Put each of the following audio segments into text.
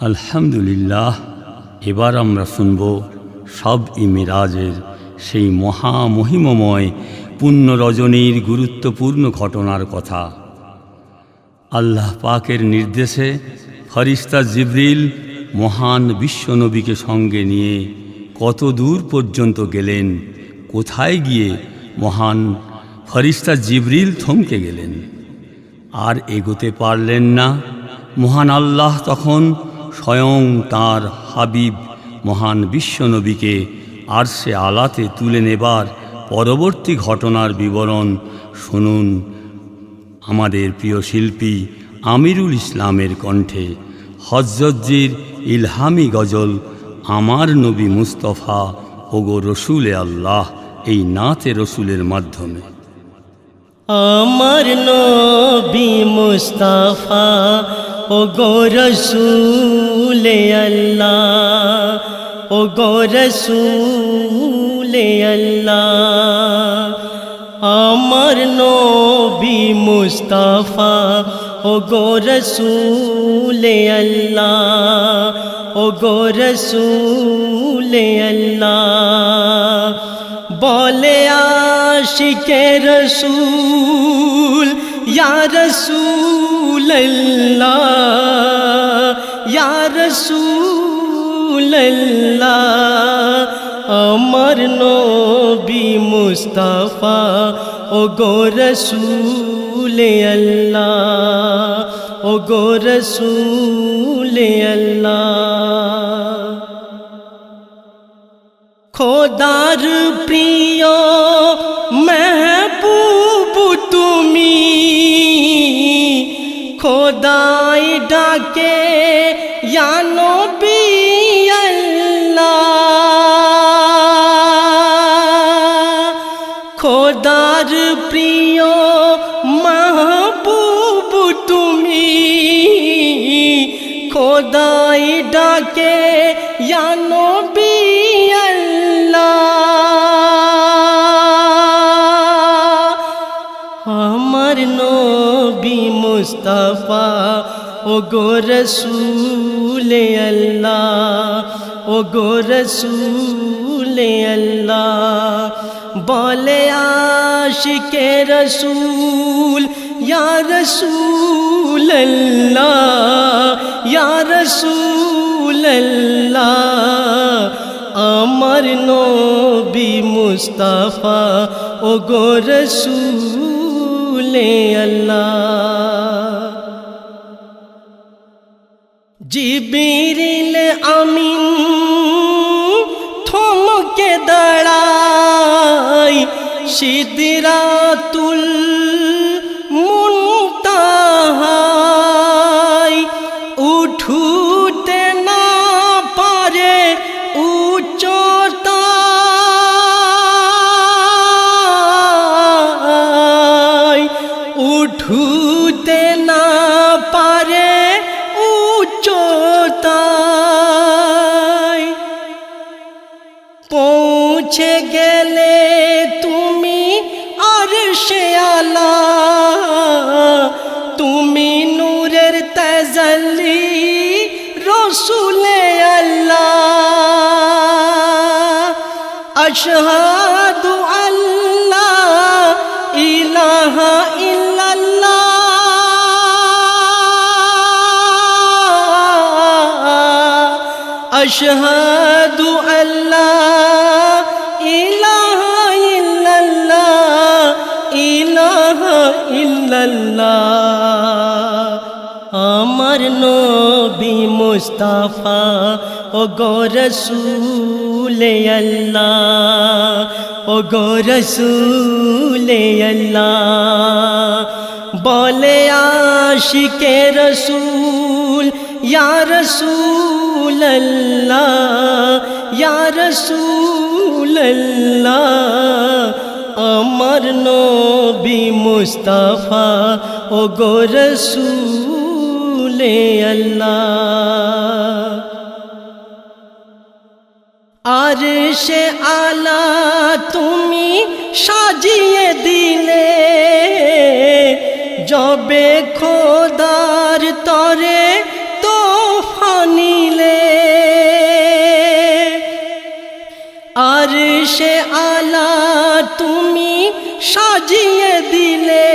আলহামদুলিল্লাহ, এবার আমরা শুনব সব ইমিরাজের সেই মহামহিমময় পুণ্য রজনীর গুরুত্বপূর্ণ ঘটনার কথা। আল্লাহ পাকের নির্দেশে ফরিস্তা জিবরিল মহান বিশ্বনবীকে সঙ্গে নিয়ে কত দূর পর্যন্ত গেলেন, কোথায় গিয়ে মহান ফরিস্তা জিবরিল থমকে গেলেন? আর এগোতে পারলেন না। মহান আল্লাহ তখন স্বয়ং তার হাবিব মহান বিশ্বনবীকে আর সে আলাতে তুলে নেবার পরবর্তী ঘটনার বিবরণ শুনুন আমাদের প্রিয় শিল্পী আমিরুল ইসলামের কণ্ঠে। হজরতজির ইলহামি গজল, আমার নবী মুস্তফা, ওগো রসুলে আল্লাহ এই নাচে রসুলের মাধ্যমে। আমার নবী মুস্তাফা ও গো রসুলে আল্লাহ ও গো রসুলে আল্লাহ আমার নবী মুস্তাফা ও গো রসুলে আল্লাহ ও গো রসুলে আল্লাহ বলে আশিকে রসুল রসুল আল্লাহ রসুল আল্লাহ আমার নবী মুস্তাফা ও গো রসুল আল্লাহ ও গো রসুল আল্লাহ খোদার প্রিয় খোদার প্রিয় মাহবুব, তুমি খোদাই ডাকে ইয়ানো আমার নবী মুস্তাফা ও গো রসুলে আল্লাহ ও গো রসুলে আল্লাহ। বলে আশিকে রসুল, ইয়া রসুল ইয়া রসুল আমার নবী মুস্তাফা ও গো রসুলে আল্লাহ। জিবিরিল আমিন সিদিরাতুল মুনতাহাই উঠুতে না পারে উচ্চতা উঠুতে না পারে উচ্চতায়। পৌঁছে গেলে রসুলে আল্লাহ আশহাদু আল্লাহ ইলাহা ইল্লাল্লাহ আশহাদু আল্লাহ ইলাহা ইল্লাল্লাহ ইলাহা ইল্লাল্লাহ। আমার নবী মুস্তাফা ও গো রসুলে আল্লাহ ও গো রসুলে আল্লাহ বলে আশিকে রসুল ইয়া রসুল আল্লাহ ইয়া রসুল আল্লাহ আমার নবী মুস্তাফা ও গো রসুলে আল্লাহ আর সে আলা তুমি সাজিয়ে দিলে। জবে খোদার তরে তো ফানিলে আর সে আলা তুমি সাজিয়ে দিলে।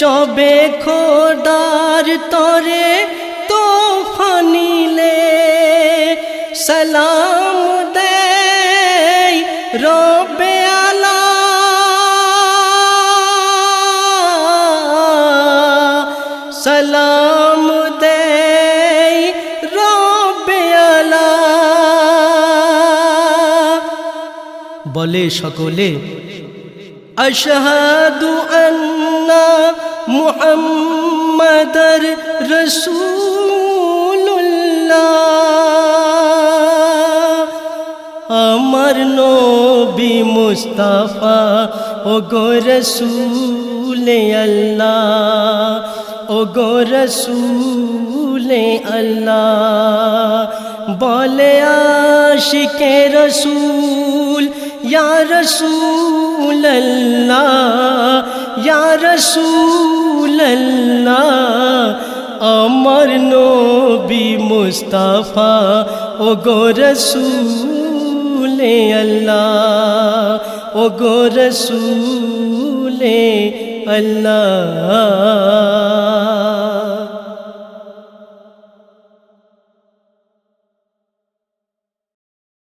জবে খোদার তরে বলে সকলে, আশহাদু আন্না মুহাম্মাদার রাসূলুল্লাহ। আমার নবী মুস্তাফা ও গো রসুলে আল্লাহ ও গো রসুলে আল্লাহ। বলে আশিকে রসুল ইয়া রসুল আল্লাহ ইয়া রসুল আল্লাহ আমার নবী মুস্তাফা ও গো রসুলে আল্লাহ ও গো রসুলে আল্লাহ